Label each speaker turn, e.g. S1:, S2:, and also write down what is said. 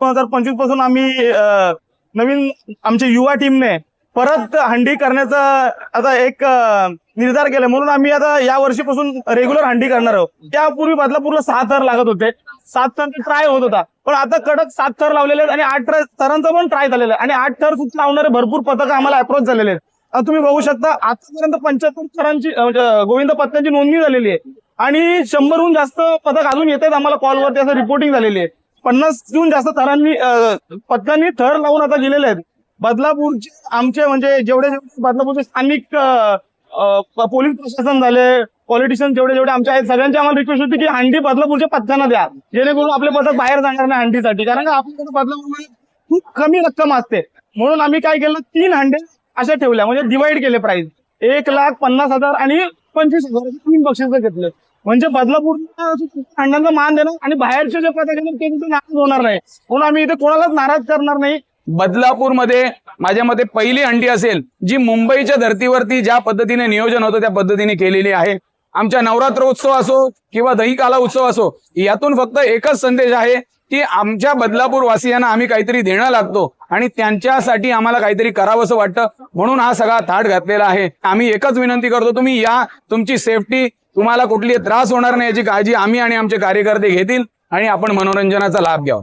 S1: दोन हजार पंचवीसपासून आम्ही नवीन आमच्या युवा टीमने परत हंडी करण्याचा आता एक निर्धार केला. म्हणून आम्ही आता या वर्षीपासून रेग्युलर हंडी करणार आहोत. त्यापूर्वी बदलापूरला सहा थर लागत होते. सात थर ट्राय होत होता. पण आता कडक सात थर लावलेले आहेत आणि आठ थरांचा पण ट्राय झालेला आहे. आणि आठ थर सुद्धा लावणारे भरपूर पथक आम्हाला अप्रोच झालेले आहेत. तुम्ही बघू शकता आतापर्यंत पंच्याहत्तर थरांची म्हणजे, गोविंद पथकांची नोंदणी झालेली आहे. आणि शंभरहून जास्त पथक अजून येत आहेत आम्हाला कॉलवर असं रिपोर्टिंग झालेली आहे. पन्नासहून जास्त थरांनी अं, पथकांनी थर लावून आता गेलेले आहेत. बदलापूरचे आमचे म्हणजे जेवढे जेवढे बदलापूरचे स्थानिक पोलीस प्रशासन झाले पॉलिटिशियन जेवढे जेवढे आमचे आहेत सगळ्यांची आम्हाला रिक्वेस्ट होती की हंडी बदलापूरच्या पथकांना द्या. जेणेकरून आपले पथक बाहेर जाणार नाही हंडीसाठी. कारण का आपल्याकडे बदलापूरमध्ये खूप कमी रक्कम असते. म्हणून आम्ही काय केलं तीन हंडे अशा ठेवल्या. म्हणजे डिवाइड केले प्राइस एक लाख पन्नास हजार आणि पंचवीस हजार तीन बक्षीस घेतले. म्हणजे बदलापूर अण्णांना मान देणार आणि बाहेरचे जे पथक ते तिथे नाराज होणार नाही. म्हणून आम्ही इथे कोणालाच नाराज करणार नाही.
S2: बदलापूरमध्ये माझ्या मते पहिली हंडी असेल जी मुंबईच्या धर्तीवरती ज्या पद्धतीने नियोजन होतं त्या पद्धतीने केलेली आहे. आमच्या नवरात्र उत्सव असो किंवा दहीकाला उत्सव असो यातून फक्त एकच संदेश आहे की आमच्या बदलापूर वासियांना आम्ही काहीतरी देणं लागतो आणि त्यांच्यासाठी आम्हाला काहीतरी करावंसं वाटतं. म्हणून हा सगळा थाट घातलेला आहे. आम्ही एकच विनंती करतो तुम्ही या तुमची सेफ्टी तुम्हाला कुठली त्रास होणार नाही याची काळजी आम्ही आणि आमचे कार्यकर्ते घेतील आणि आपण मनोरंजनाचा लाभ घ्यावा.